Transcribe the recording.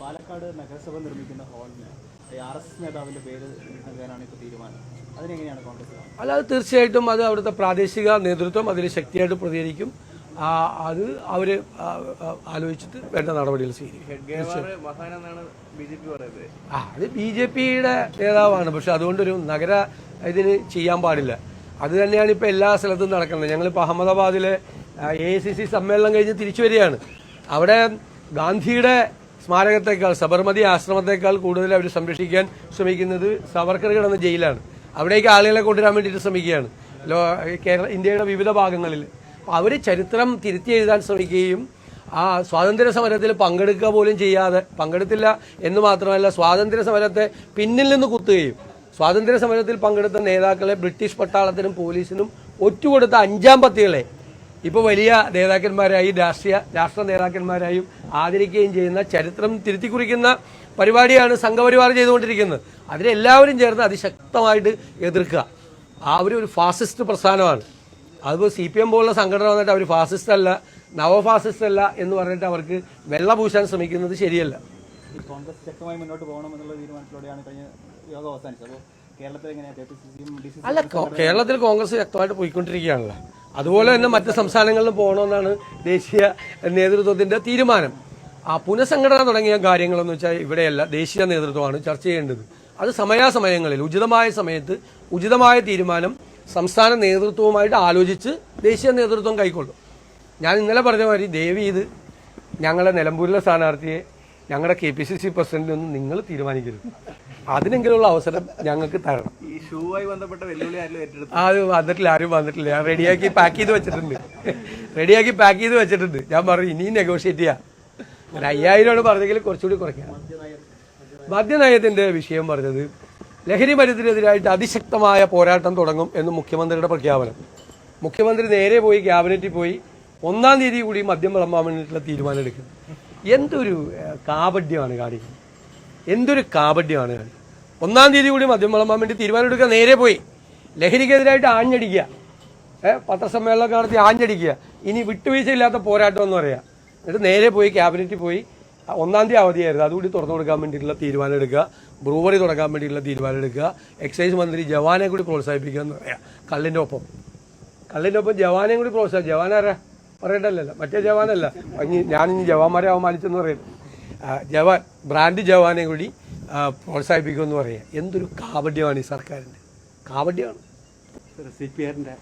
പാലക്കാട് നഗരസഭ നിർമ്മിക്കുന്ന ഹാളിന് R S S നേതാവിന്റെ പേര് നൽകാനാണ് ഇപ്പോൾ തീരുമാനം. അതിനെങ്ങനെയാണ് കോൺഗ്രസ് കാണുന്നത്? അല്ല അത് തീർച്ചയായിട്ടും അത് അവിടുത്തെ പ്രാദേശിക നേതൃത്വം അതിൽ ശക്തിയായിട്ട് പ്രതികരിക്കും ആ, അത് അവർ ആലോചിച്ചിട്ട് വേണ്ട നടപടികൾ സ്വീകരിക്കും. ആ അത് ബി ജെ പിയുടെ നേതാവാണ്. പക്ഷെ അതുകൊണ്ടൊരു നഗര ഇതിന് ചെയ്യാൻ പാടില്ല. അത് തന്നെയാണ് ഇപ്പോൾ എല്ലാ സ്ഥലത്തും നടക്കുന്നത്. ഞങ്ങളിപ്പോൾ അഹമ്മദാബാദിലെ എ സി സി സമ്മേളനം കഴിഞ്ഞ് തിരിച്ചു വരികയാണ്. അവിടെ ഗാന്ധിയുടെ സ്മാരകത്തേക്കാൾ സബർമതി ആശ്രമത്തേക്കാൾ കൂടുതൽ അവർ സംരക്ഷിക്കാൻ ശ്രമിക്കുന്നത് സവർക്കർ കിടന്ന ജയിലാണ്. അവിടേക്ക് ആളുകളെ കൊണ്ടുവരാൻ വേണ്ടിയിട്ട് ശ്രമിക്കുകയാണ്. ലോ കേരള ഇന്ത്യയുടെ വിവിധ ഭാഗങ്ങളിൽ. അവർ ചരിത്രം തിരുത്തി എഴുതാൻ ശ്രമിക്കുകയും ആ സ്വാതന്ത്ര്യ സമരത്തിൽ പങ്കെടുക്കുക പോലും ചെയ്യാതെ പങ്കെടുത്തില്ല എന്ന് മാത്രമല്ല സ്വാതന്ത്ര്യ സമരത്തെ പിന്നിൽ നിന്ന് കുത്തുകയും സ്വാതന്ത്ര്യ സമരത്തിൽ പങ്കെടുത്ത നേതാക്കളെ ബ്രിട്ടീഷ് പട്ടാളത്തിനും പോലീസിനും ഒറ്റുകൊടുത്ത അഞ്ചാം പത്തികളെ ഇപ്പോൾ വലിയ നേതാക്കന്മാരായി രാഷ്ട്രീയ രാഷ്ട്ര നേതാക്കന്മാരായും ആദരിക്കുകയും ചെയ്യുന്ന ചരിത്രം തിരുത്തി കുറിക്കുന്ന പരിപാടിയാണ് സംഘപരിവാർ ചെയ്തുകൊണ്ടിരിക്കുന്നത്. അതിനെല്ലാവരും ചേർന്ന് അതിശക്തമായിട്ട് എതിർക്കുക. ആ ഒരു ഒരു ഫാസിസ്റ്റ് പ്രസ്ഥാനമാണ്. അതിപ്പോൾ സി പി എം പോലുള്ള സംഘടന വന്നിട്ട് അവർ ഫാസിസ്റ്റ് അല്ല നവഫാസിസ്റ്റ് അല്ല എന്ന് പറഞ്ഞിട്ട് അവർക്ക് വെള്ള പൂശാൻ ശ്രമിക്കുന്നത് ശരിയല്ല. ഈ കോൺഗ്രസ് ശക്തമായി മുന്നോട്ട് പോകണം എന്നുള്ള തീരുമാനത്തിലൂടെയാണ് കഴിഞ്ഞ യോഗം അവസാനിച്ചത്. അപ്പോൾ കേരളത്തിൽ എങ്ങനെയാണ് കെ പി സി സിയും ഡി സി അല്ല കേരളത്തിൽ കോൺഗ്രസ് ശക്തമായിട്ട് പോയിക്കൊണ്ടിരിക്കുകയാണല്ലോ. അതുപോലെ തന്നെ മറ്റ് സംസ്ഥാനങ്ങളിലും പോകണമെന്നാണ് ദേശീയ നേതൃത്വത്തിന്റെ തീരുമാനം. ആ പുനഃസംഘടന തുടങ്ങിയ കാര്യങ്ങളെന്ന് വെച്ചാൽ ഇവിടെയല്ല ദേശീയ നേതൃത്വമാണ് ചർച്ച ചെയ്യേണ്ടത്. അത് സമയാസമയങ്ങളിൽ ഉചിതമായ സമയത്ത് ഉചിതമായ തീരുമാനം സംസ്ഥാന നേതൃത്വവുമായിട്ട് ആലോചിച്ച് ദേശീയ നേതൃത്വം കൈക്കൊള്ളും. ഞാൻ ഇന്നലെ പറഞ്ഞ മാതിരി ദേവി ഇത് ഞങ്ങളുടെ നിലമ്പൂരിലെ സ്ഥാനാർത്ഥിയെ ഞങ്ങളുടെ കെ പി സി സി പ്രസിഡന്റിനൊന്നും നിങ്ങൾ തീരുമാനിക്കരുത്. അതിനെങ്കിലുള്ള അവസരം ഞങ്ങൾക്ക് തരണം. ഈ ഷൂവായി ബന്ധപ്പെട്ട വെല്ലുവിളി ആരും ഏറ്റെടുത്തു? അത് വന്നിട്ടില്ല ആരും വന്നിട്ടില്ല. ഞാൻ റെഡിയാക്കി പാക്ക് ചെയ്ത് വെച്ചിട്ടുണ്ട്. റെഡിയാക്കി പാക്ക് ചെയ്ത് വെച്ചിട്ടുണ്ട്. ഞാൻ പറഞ്ഞു ഇനിയും നെഗോഷിയേറ്റ് ചെയ്യാം. ഒരു അയ്യായിരമാണ് പറഞ്ഞെങ്കിൽ കുറച്ചുകൂടി കുറയ്ക്കാം. മദ്യനയത്തിന്റെ വിഷയം പറഞ്ഞത് ലഹരി മരുന്നിനെതിരായിട്ട് അതിശക്തമായ പോരാട്ടം തുടങ്ങും എന്ന് മുഖ്യമന്ത്രിയുടെ പ്രഖ്യാപനം. മുഖ്യമന്ത്രി നേരെ പോയി ക്യാബിനറ്റിൽ പോയി ഒന്നാം തീയതി കൂടി മദ്യം വിളമ്പാൻ വേണ്ടിയിട്ടുള്ള തീരുമാനം എടുക്കും. എന്തൊരു കാപഡ്യമാണ് കാണിക്കുന്നത്. എന്തൊരു കാപഡ്യമാണ് കാണിക്കുന്നത്. ഒന്നാം തീയതി കൂടി മദ്യം വിളമ്പാൻ വേണ്ടി തീരുമാനം എടുക്കുക നേരെ പോയി. ലഹരിക്കെതിരായിട്ട് ആഞ്ഞടിക്കുക. ഏഹ് പത്രസമ്മേളനം നടത്തി ആഞ്ഞടിക്കുക. ഇനി വിട്ടുവീഴ്ചയില്ലാത്ത പോരാട്ടം എന്ന് പറയാം. എന്നിട്ട് നേരെ പോയി ക്യാബിനറ്റിൽ പോയി. ഒന്നാം തീയതി അവധിയായിരുന്നു. അതുകൂടി തുറന്നു കൊടുക്കാൻ വേണ്ടിയിട്ടുള്ള തീരുമാനം എടുക്കുക. ബ്രൂവറി തുടങ്ങാൻ വേണ്ടിയിട്ടുള്ള തീരുമാനം എടുക്കുക. എക്സൈസ് മന്ത്രി ജവാനെ കൂടി പ്രോത്സാഹിപ്പിക്കുക എന്ന് പറയാം. കള്ളിന്റെ ഒപ്പം. കള്ളിന്റെ ഒപ്പം ജവാനെയും കൂടി പ്രോത്സാഹം ജവാനാരാ പറയണ്ടല്ലോ മറ്റേ ജവാനല്ല. ഞാനിനി ജവാന്മാരെ അവമാനിച്ചെന്ന് പറയുന്നു ജവാൻ ബ്രാൻഡ് ജവാനെ കൂടി പ്രോത്സാഹിപ്പിക്കുമെന്ന് പറയാം. എന്തൊരു കാവഡ്യമാണ് ഈ സർക്കാരിന്റെ. കാവഡ്യമാണ് സി പി ആറിന്റെ